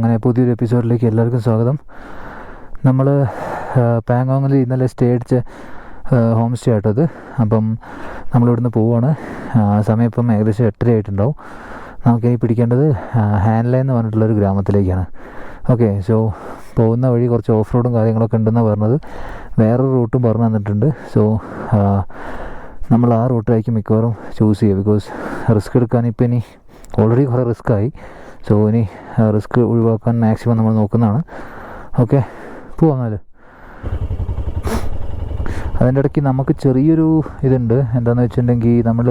അങ്ങനെ പുതിയൊരു എപ്പിസോഡിലേക്ക് എല്ലാവർക്കും സ്വാഗതം. നമ്മൾ പാങ്കോങ്ങിൽ ഇന്നലെ സ്റ്റേ അടിച്ച ഹോം സ്റ്റേ ആയിട്ടത് അപ്പം നമ്മളിവിടുന്ന് പോവുകയാണ് സമയം ഇപ്പം ഏകദേശം എട്ടര ആയിട്ടുണ്ടാവും നമുക്കിനി പിടിക്കേണ്ടത് ഹാൻഡ്ലൈൻ എന്ന് പറഞ്ഞിട്ടുള്ളൊരു ഗ്രാമത്തിലേക്കാണ്. ഓക്കെ സോ പോകുന്ന വഴി കുറച്ച് ഓഫ് റോഡും കാര്യങ്ങളൊക്കെ ഉണ്ടെന്ന് പറഞ്ഞത്. വേറൊരു റൂട്ടും പറഞ്ഞു തന്നിട്ടുണ്ട്. സോ നമ്മൾ ആ റൂട്ടായിരിക്കും മിക്കവാറും ചൂസ് ചെയ്യുക. ബിക്കോസ് റിസ്ക് എടുക്കാൻ ഇപ്പം ഇനി ഓൾറെഡി കുറേ റിസ്ക് ആയി. സോ ഇനി റിസ്ക് ഒഴിവാക്കാൻ മാക്സിമം നമ്മൾ നോക്കുന്നതാണ്. ഓക്കെ പോവാന്നാൽ അതിന്റെ ഇടയ്ക്ക് നമുക്ക് ചെറിയൊരു ഇതുണ്ട്. എന്താണെന്ന് വെച്ചിട്ടുണ്ടെങ്കിൽ നമ്മൾ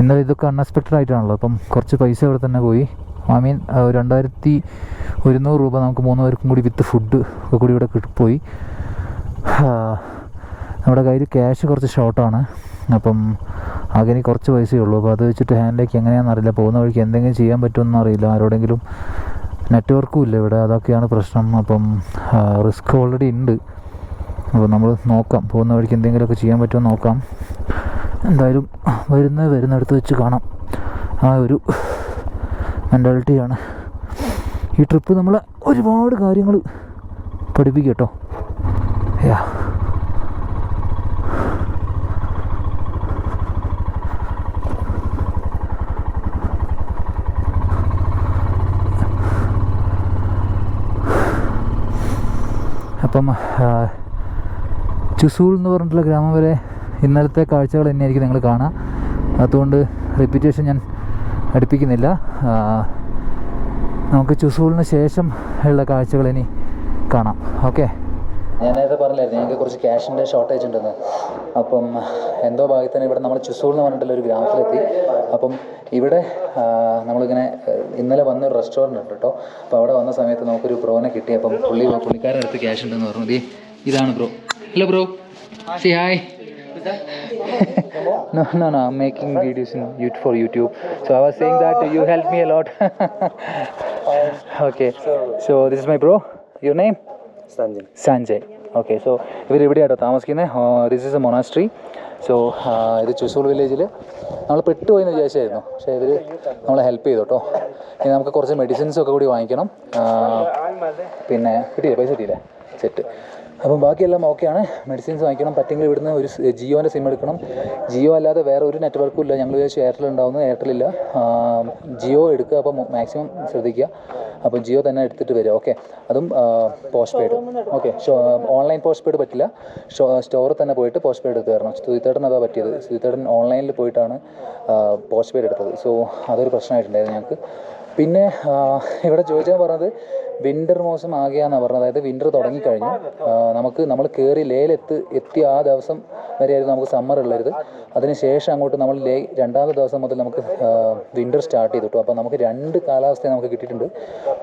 ഇന്നലെ ഇതൊക്കെ അൺഎക്സ്പെക്റ്റഡ് ആയിട്ടാണല്ലോ. അപ്പം കുറച്ച് പൈസ ഇവിടെ തന്നെ പോയി. ഐ മീൻ രണ്ടായിരത്തി ഒരുന്നൂറ് രൂപ നമുക്ക് മൂന്ന് പേർക്കും കൂടി വിത്ത് ഫുഡ് ഒക്കെ കൂടി ഇവിടെ പോയി. നമ്മുടെ കയ്യിൽ ക്യാഷ് കുറച്ച് ഷോർട്ടാണ് അപ്പം ആകെ കുറച്ച് പൈസയേ ഉള്ളൂ. അപ്പോൾ അത് വെച്ചിട്ട് ഹാൻഡിലേക്ക് എങ്ങനെയാണെന്ന് അറിയില്ല. പോകുന്ന വഴിക്ക് എന്തെങ്കിലും ചെയ്യാൻ പറ്റുമെന്ന് അറിയില്ല. ആരോടെങ്കിലും നെറ്റ്വർക്കും ഇല്ല ഇവിടെ. അതൊക്കെയാണ് പ്രശ്നം. അപ്പം റിസ്ക് ഓൾറെഡി ഉണ്ട്. അപ്പോൾ നമ്മൾ നോക്കാം. പോകുന്ന വഴിക്ക് എന്തെങ്കിലുമൊക്കെ ചെയ്യാൻ പറ്റുമോ നോക്കാം. എന്തായാലും വരുന്ന വരുന്നിടത്ത് വെച്ച് കാണാം. ആ ഒരു മെന്റാലിറ്റിയാണ് ഈ ട്രിപ്പ് നമ്മളെ ഒരുപാട് കാര്യങ്ങൾ പഠിപ്പിക്കും കേട്ടോ. യാ അപ്പം ചുസൂൾ എന്ന് പറഞ്ഞിട്ടുള്ള ഗ്രാമം വരെ ഇന്നലത്തെ കാഴ്ചകൾ തന്നെയായിരിക്കും നിങ്ങൾ കാണാം. അതുകൊണ്ട് റിപ്പീറ്റേഷൻ ഞാൻ അടുപ്പിക്കുന്നില്ല. നമുക്ക് ചുസൂളിന് ശേഷം ഉള്ള കാഴ്ചകൾ ഇനി കാണാം. ഓക്കെ ഞാൻ നേരത്തെ പറഞ്ഞില്ലായിരുന്നു ഞങ്ങൾക്ക് കുറച്ച് ക്യാഷിന്റെ ഷോർട്ടേജ് ഉണ്ടെന്ന് അപ്പം എന്തോ ഭാഗ്യത്തിന് ഇവിടെ നമ്മൾ ചുസൂൾ എന്ന് പറഞ്ഞിട്ടുള്ള ഒരു ഗ്രാമത്തിലെത്തി അപ്പം ഇവിടെ നമ്മളിങ്ങനെ ഇന്നലെ വന്ന ഒരു റെസ്റ്റോറന്റ് ഉണ്ട് കേട്ടോ അപ്പോൾ അവിടെ വന്ന സമയത്ത് നമുക്കൊരു ബ്രോനെ കിട്ടി അപ്പം പുള്ളി പുള്ളിക്കാരുടെ അടുത്ത് ക്യാഷ് ഉണ്ടെന്ന് പറഞ്ഞു ദീ ഇതാണ് bro hello bro C hi no, no, no. I'm making videos in YouTube for YouTube. So I was saying that you helped me a lot. okay. So this is my bro. Your name? Sanjay okay so ഇവർ ഇവിടെയാട്ടോ താമസിക്കുന്നത് this is a monastery so ഇത് ചുസൂൾ വില്ലേജിൽ നമ്മൾ പെട്ടുപോയെന്ന് വിചാരിച്ചായിരുന്നു. പക്ഷേ ഇവർ നമ്മളെ help ചെയ്തു കേട്ടോ ഇനി നമുക്ക് കുറച്ച് മെഡിസിൻസ് ഒക്കെ കൂടി വാങ്ങിക്കണം. പിന്നെ കിട്ടിയില്ലേ? പൈസ കിട്ടിയില്ലേ? സെറ്റ് അപ്പം ബാക്കിയെല്ലാം ഓക്കെയാണ്. മെഡിസിൻസ് വാങ്ങിക്കണം. പറ്റുമെങ്കിൽ ഇവിടുന്ന് ഒരു ജിയോന്റെ സിം എടുക്കണം. ജിയോ അല്ലാതെ വേറെ ഒരു നെറ്റ്വർക്കും ഇല്ല. ഞങ്ങൾ വിചാരിച്ചു എയർടെൽ ഉണ്ടാവുന്നു എയർടെൽ ഇല്ല. ജിയോ എടുക്കുക അപ്പം മാക്സിമം ശ്രദ്ധിക്കുക. അപ്പം ജിയോ തന്നെ എടുത്തിട്ട് വരിക. ഓക്കെ. അതും postpaid okay. Online postpaid പറ്റില്ല സ്റ്റോറിൽ തന്നെ പോയിട്ട് പോസ്റ്റ് പെയ്ഡ് എടുത്ത് തരണം. സ്തുതിത്തേടൻ അതാ പറ്റിയത്. സ്തുതിത്തേടൻ ഓൺലൈനിൽ പോയിട്ടാണ് പോസ്റ്റ് പെയ്ഡ് എടുത്തത്. സോ അതൊരു പ്രശ്നമായിട്ടുണ്ടായിരുന്നു ഞങ്ങൾക്ക്. പിന്നെ ഇവിടെ ചോദിച്ചാൽ പറഞ്ഞത് വിന്റർ മോശം ആകിയാന്നാണ് പറഞ്ഞത്. അതായത് വിന്റർ തുടങ്ങിക്കഴിഞ്ഞു. നമുക്ക് നമ്മൾ കയറി ലേയിലെത്ത് എത്തി ആ ദിവസം വരെയായിരുന്നു നമുക്ക് സമ്മർ ഉള്ളത് അതിന് ശേഷം അങ്ങോട്ട് നമ്മൾ ലേ രണ്ടാമത്തെ ദിവസം മുതൽ നമുക്ക് വിന്റർ സ്റ്റാർട്ട് ചെയ്തു കേട്ടോ അപ്പോൾ നമുക്ക് രണ്ട് കാലാവസ്ഥയും നമുക്ക് കിട്ടിയിട്ടുണ്ട്.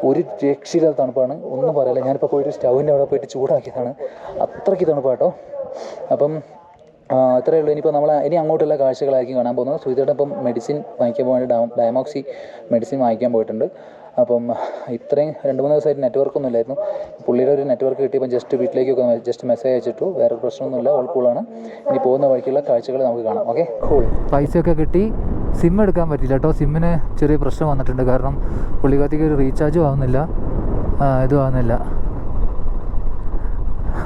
ഒരു രക്ഷയില്ലാത്ത തണുപ്പാണ്. ഒന്നും പറയില്ല. ഞാനിപ്പോൾ പോയിട്ട് സ്റ്റൗവിന്റെ അവിടെ പോയിട്ട് ചൂടാക്കിയതാണ്. അത്രയ്ക്ക് തണുപ്പാട്ടോ അപ്പം ആ, ഇത്രയേ ഉള്ളൂ. ഇനിയിപ്പോൾ നമ്മൾ ഇനി അങ്ങോട്ടുള്ള കാഴ്ചകളായിരിക്കും കാണാൻ പോകുന്നത്. സുഹിതയുടെ ഇപ്പം മെഡിസിൻ വാങ്ങിക്കാൻ പോയിട്ട് ഡയമോക്സി മെഡിസിൻ വാങ്ങിക്കാൻ പോയിട്ടുണ്ട്. അപ്പം ഇത്രയും രണ്ട് മൂന്ന് ദിവസമായിട്ട് നെറ്റ്വർക്ക് ഒന്നും ഇല്ലായിരുന്നു. പുള്ളിയുടെ ഒരു നെറ്റ്വർക്ക് കിട്ടിയപ്പോൾ ജസ്റ്റ് വീട്ടിലേക്കൊക്കെ ജസ്റ്റ് മെസ്സേജ് അയച്ചിട്ടു. വേറെ പ്രശ്നമൊന്നുമില്ല. ഓൾ കൂളാണ് ഇനി പോകുന്ന വഴിക്കുള്ള കാഴ്ചകൾ നമുക്ക് കാണാം. ഓക്കെ കൂൾ പൈസയൊക്കെ കിട്ടി. സിം എടുക്കാൻ പറ്റില്ല കേട്ടോ സിമ്മിന് ചെറിയ പ്രശ്നം വന്നിട്ടുണ്ട്. കാരണം പുള്ളിക്കാത്തേക്ക് ഒരു റീചാർജും ആവുന്നില്ല. ഇതും ആവുന്നില്ല.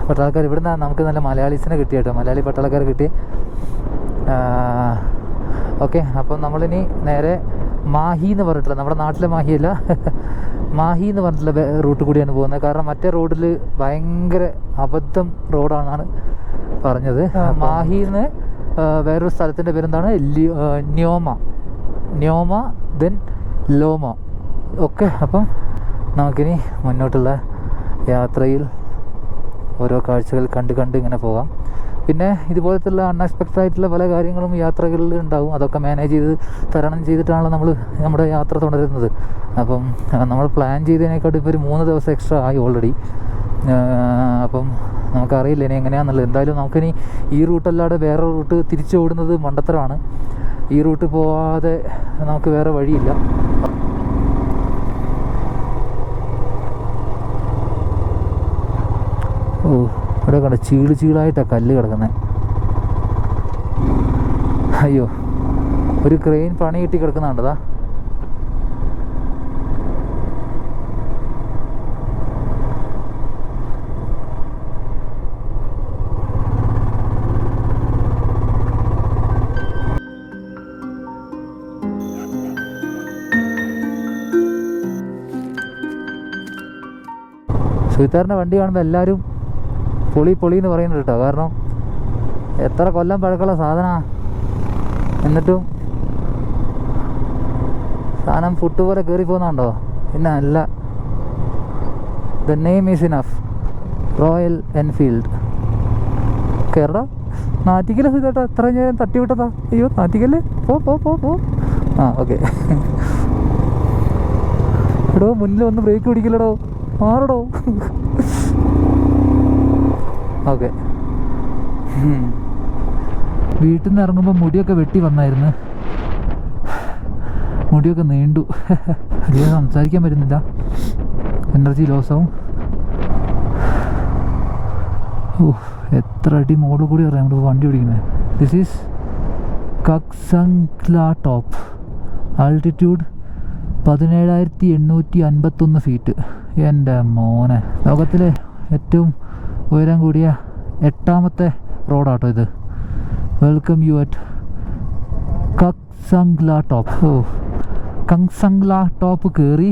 പട്ടാളക്കാർ ഇവിടുന്ന് നമുക്ക് നല്ല മലയാളീസിനെ കിട്ടി കേട്ടോ മലയാളി പട്ടാളക്കാർ കിട്ടി. ഓക്കെ അപ്പം നമ്മളിനി നേരെ മാഹി എന്ന് പറഞ്ഞിട്ടുള്ള നമ്മുടെ നാട്ടിലെ മാഹിയല്ല മാഹി എന്ന് പറഞ്ഞിട്ടുള്ള റൂട്ട് കൂടിയാണ് പോകുന്നത്. കാരണം മറ്റേ റോഡിൽ ഭയങ്കര അബദ്ധം റോഡാണെന്നാണ് പറഞ്ഞത്. മാഹിന്ന് വേറൊരു സ്ഥലത്തിന്റെ പേരെന്താണ്? ന്യോമ. ന്യോമ ദെൻ ലോമ. ഓക്കെ അപ്പം നമുക്കിനി മുന്നോട്ടുള്ള യാത്രയിൽ ഓരോ കാഴ്ചകൾ കണ്ട് കണ്ട് ഇങ്ങനെ പോകാം. പിന്നെ ഇതുപോലത്തുള്ള അൺഎക്സ്പെക്റ്റഡ് ആയിട്ടുള്ള പല കാര്യങ്ങളും യാത്രകളിൽ ഉണ്ടാവും. അതൊക്കെ മാനേജ് ചെയ്ത് തരണം ചെയ്തിട്ടാണല്ലോ നമ്മൾ നമ്മുടെ യാത്ര തുടരുന്നത്. അപ്പം നമ്മൾ പ്ലാൻ ചെയ്തതിനേക്കാട്ടും ഇപ്പോൾ ഒരു മൂന്ന് ദിവസം എക്സ്ട്രാ ആയി ഓൾറെഡി അപ്പം നമുക്കറിയില്ല ഇനി എങ്ങനെയാണെന്നുള്ളത് എന്തായാലും നമുക്കിനി ഈ റൂട്ടല്ലാതെ വേറെ റൂട്ട് തിരിച്ചു ഓടുന്നത് മണ്ടത്തരമാണ്. ഈ റൂട്ട് പോവാതെ നമുക്ക് വേറെ വഴിയില്ല. കണ്ട? ചീൾ ചീളായിട്ടാണ് കല്ല് കിടക്കുന്നത് അയ്യോ ഒരു ക്രെയിൻ പണി കിട്ടി കിടക്കുന്നുണ്ടതാ സുഹിത്താറിന്റെ വണ്ടി കാണുമ്പോൾ എല്ലാവരും പൊളി പൊളി എന്ന് പറയുന്നത് കേട്ടോ. കാരണം എത്ര കൊല്ലം പഴക്കമുള്ള സാധന. എന്നിട്ടും സാധനം ഫുട്ട് പോലെ കയറി പോകുന്നുണ്ടോ? പിന്നെ അല്ല. The name is enough Royal Enfield Kerala nautical സുഖേട്ടാ എത്ര നേരം തട്ടിവിട്ടതാ അയ്യോ നാറ്റിക്കൽ. പോ പോ പോ പോ. ആ ഓക്കെ. എടോ മുന്നിൽ വന്ന് ബ്രേക്ക് പിടിക്കില്ലടോ. മാറടോ. ഓക്കെ. വീട്ടിൽ നിന്ന് ഇറങ്ങുമ്പോൾ മുടിയൊക്കെ വെട്ടി വന്നായിരുന്നു. മുടിയൊക്കെ നീണ്ടു. അധികം സംസാരിക്കാൻ പറ്റുന്നില്ല. എനർജി ലോസാവും ഓ എത്ര അടി മുകളിൽ കൂടി അറിയാം നമ്മൾ വണ്ടി ഓടിക്കുന്നത് this is Kaksangla top altitude പതിനേഴായിരത്തി എണ്ണൂറ്റി അൻപത്തൊന്ന് ഫീറ്റ് എന്റെ മോനെ. ലോകത്തിലെ ഏറ്റവും ഉയരം കൂടിയ എട്ടാമത്തെ റോഡാട്ടോ ഇത്. Welcome you at Kaksangla top oh Kangsangla top കയറി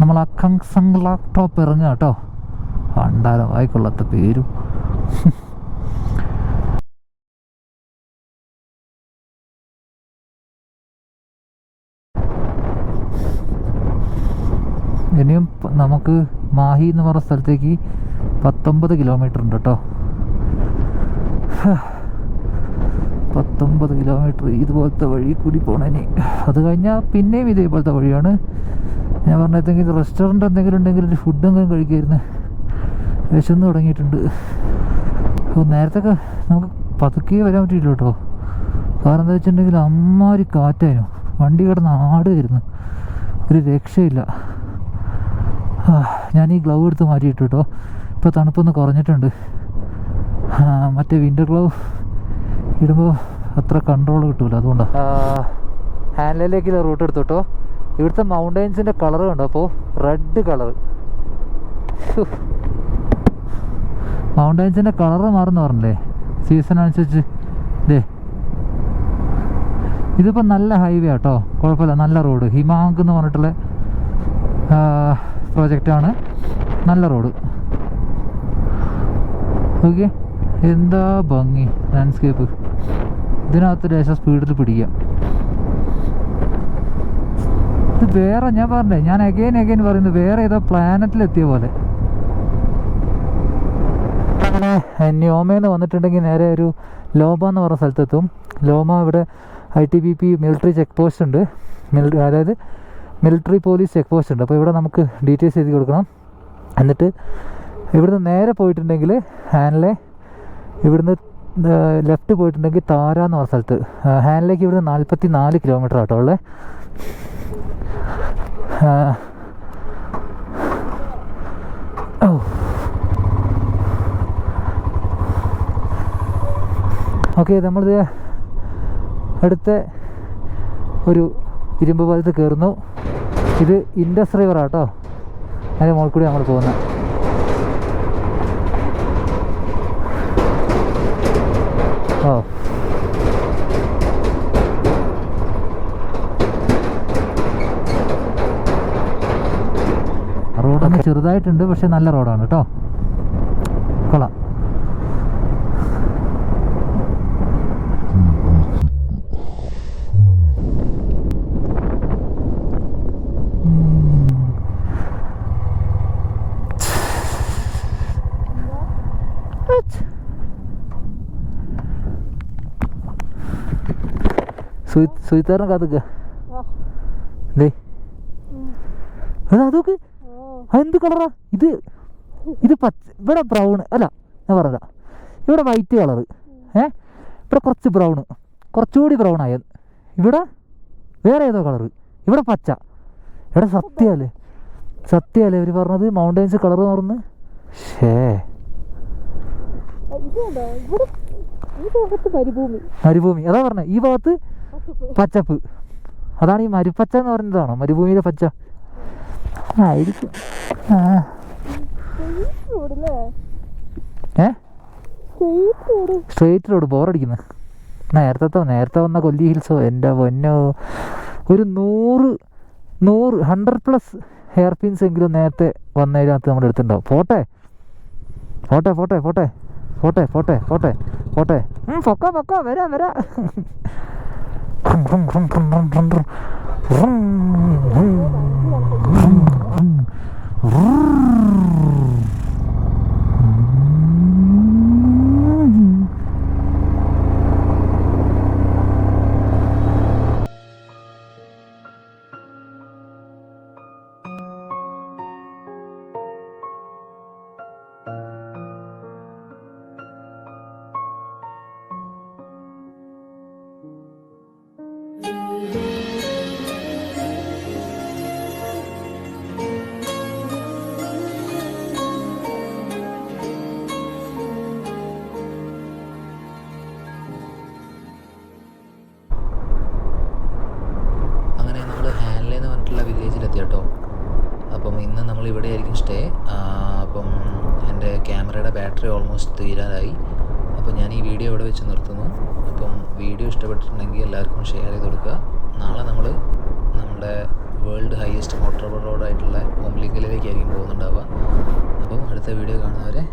നമ്മൾ ആ കങ്സംഗ്ല ടോപ്പ് ഇറങ്ങുക കേട്ടോ. കണ്ടാലോ ആയിക്കൊള്ളാത്ത പേരും. ഇനിയും നമുക്ക് മാഹി എന്ന് പറഞ്ഞ സ്ഥലത്തേക്ക് പത്തൊമ്പത് കിലോമീറ്റർ ഉണ്ട് കേട്ടോ പത്തൊമ്പത് കിലോമീറ്റർ ഇതുപോലത്തെ വഴി കൂടി പോണേനി അത് കഴിഞ്ഞാൽ പിന്നെയും ഇതേപോലത്തെ വഴിയാണ്. ഞാൻ പറഞ്ഞ എന്തെങ്കിലും റെസ്റ്റോറന്റ് എന്തെങ്കിലും ഉണ്ടെങ്കിൽ ഒരു ഫുഡ് എങ്കിലും കഴിക്കായിരുന്നു. വിശന്ന് തുടങ്ങിയിട്ടുണ്ട്. അപ്പോൾ നേരത്തെ നമുക്ക് പതുക്കെ വരാൻ പറ്റിയില്ല കേട്ടോ കാരണം എന്താ വെച്ചിട്ടുണ്ടെങ്കിൽ അമ്മാരി കാറ്റായിരുന്നു. വണ്ടി കിടന്ന് ആടുമായിരുന്നു ഒരു രക്ഷയില്ല. ഞാൻ ഈ ഗ്ലൗ എടുത്ത് മാറ്റിയിട്ടു കേട്ടോ ഇപ്പോൾ തണുപ്പൊന്ന് കുറഞ്ഞിട്ടുണ്ട്. മറ്റേ വിന്റർ ഗ്ലൗ ഇടുമ്പോൾ അത്ര കൺട്രോൾ കിട്ടൂല അതുകൊണ്ടാണ് ഹാൻഡിലേക്കുള്ള റൂട്ട് എടുത്തു കേട്ടോ. ഇവിടുത്തെ മൗണ്ടൈൻസിന്റെ കളർ കണ്ടോ അപ്പോൾ റെഡ് കളർ മൗണ്ടൈൻസിന്റെ കളർ മാറുന്ന പറഞ്ഞില്ലേ? സീസൺ അനുസരിച്ച്. ഇതേ ഇതിപ്പോൾ നല്ല ഹൈവേ ആട്ടോ. കുഴപ്പമില്ല നല്ല റോഡ് ഹിമാങ്ക് എന്ന് പറഞ്ഞിട്ടുള്ള പ്രോജക്റ്റാണ് നല്ല റോഡ് ഓക്കെ എന്താ ഭംഗി ലാൻഡ്സ്കേപ്പ് ഇതിനകത്ത് ലേശം സ്പീഡിൽ പിടിക്കാം. ഇത് വേറെ ഞാൻ പറഞ്ഞേ ഞാൻ അഗൈൻ അഗൈൻ പറയുന്നത് വേറെ ഏതോ പ്ലാനറ്റിലെത്തിയ പോലെ. അങ്ങനെ ന്യോമേന്ന് വന്നിട്ടുണ്ടെങ്കിൽ നേരെ ഒരു ലോമ എന്ന് പറഞ്ഞ സ്ഥലത്തെത്തും. ലോമ ഇവിടെ I T B P military check post ഉണ്ട്. മിലിറ്ററി അതായത് മിലിറ്ററി പോലീസ് ചെക്ക് പോസ്റ്റ് ഉണ്ട്. അപ്പോൾ ഇവിടെ നമുക്ക് ഡീറ്റെയിൽസ് എഴുതി കൊടുക്കണം. എന്നിട്ട് ഇവിടുന്ന് നേരെ പോയിട്ടുണ്ടെങ്കിൽ ഹാനിലെ ഇവിടുന്ന് ലെഫ്റ്റ് പോയിട്ടുണ്ടെങ്കിൽ താര എന്ന് പറഞ്ഞ സ്ഥലത്ത്. ഹാനിലേക്ക് ഇവിടുന്ന് നാൽപ്പത്തി നാല് കിലോമീറ്റർ ആട്ടോ ഉള്ളത് ഓക്കെ നമ്മളിത് അടുത്ത ഒരു ഇരുമ്പ് പാലത്ത് കയറുന്നു ഇത് ഇൻഡസ് റിവർ ആട്ടോ. അതിന്റെ മുകളിൽ കൂടി നമ്മൾ പോകുന്നത് ഓ റോഡൊന്ന് ചെറുതായിട്ടുണ്ട് പക്ഷെ നല്ല റോഡാണ് കേട്ടോ. കൊള്ളാം. സുയിത്താറിനെ കാത്തുക്ക. അതൊക്കെ അതെന്ത് കളറാ? ഇത് ഇത് പച്ച ഇവിടെ ബ്രൗൺ അല്ല ഞാൻ പറഞ്ഞ ഇവിടെ വൈറ്റ് കളർ ഏ? ഇവിടെ കുറച്ച് ബ്രൗൺ കുറച്ചുകൂടി ബ്രൗൺ ആയ ഇവിടെ വേറെ ഏതോ കളർ ഇവിടെ പച്ച. ഇവിടെ സത്യമല്ലേ സത്യമല്ലേ ഇവർ പറഞ്ഞത് മൗണ്ടൈൻസ് കളർ പറഞ്ഞ്. ഷേ. മരുഭൂമി. അതാ പറഞ്ഞേ ഈ ഭാഗത്ത് പച്ചപ്പ്. അതാണ് ഈ മരുപ്പച്ച എന്ന് പറയുന്നതാണോ? മരുഭൂമിയിലെ പച്ച. ആയിരിക്കും ഏ? റോഡ് സ്ട്രേറ്റ് റോഡ് ബോറടിക്കുന്നു നേരത്തെ നേരത്തെ വന്ന കൊല്ലി ഹിൽസോ എന്റെ പൊന്നോ. ഒരു നൂറ് നൂറ് ഹൺഡ്രഡ് പ്ലസ് ഹെയർ പിൻസ് എങ്കിലും നേരത്തെ വന്നതിനകത്ത് നമ്മുടെ അടുത്തുണ്ടാവും. പോട്ടെ. പോട്ടെ പോട്ടെ പോട്ടെ. പോട്ടെ പോട്ടെ പോട്ടെ. പോട്ടെ പൊക്കോ പൊക്കോ. വരാം വരാം. rum, rum, rum, rum, rum, ക്യാമറയുടെ ബാറ്ററി ഓൾമോസ്റ്റ് തീരാറായി അപ്പം ഞാൻ ഈ വീഡിയോ ഇവിടെ വെച്ച് നിർത്തുന്നു. അപ്പം വീഡിയോ ഇഷ്ടപ്പെട്ടിട്ടുണ്ടെങ്കിൽ എല്ലാവർക്കും ഷെയർ ചെയ്ത് കൊടുക്കുക. നാളെ നമ്മൾ നമ്മുടെ വേൾഡ് ഹയസ്റ്റ് മോട്ടോർ റോഡായിട്ടുള്ള ഹോംലിങ്കിലേക്കായിരിക്കും പോകുന്നുണ്ടാവുക. അപ്പം അടുത്ത വീഡിയോ കാണുന്നവരെ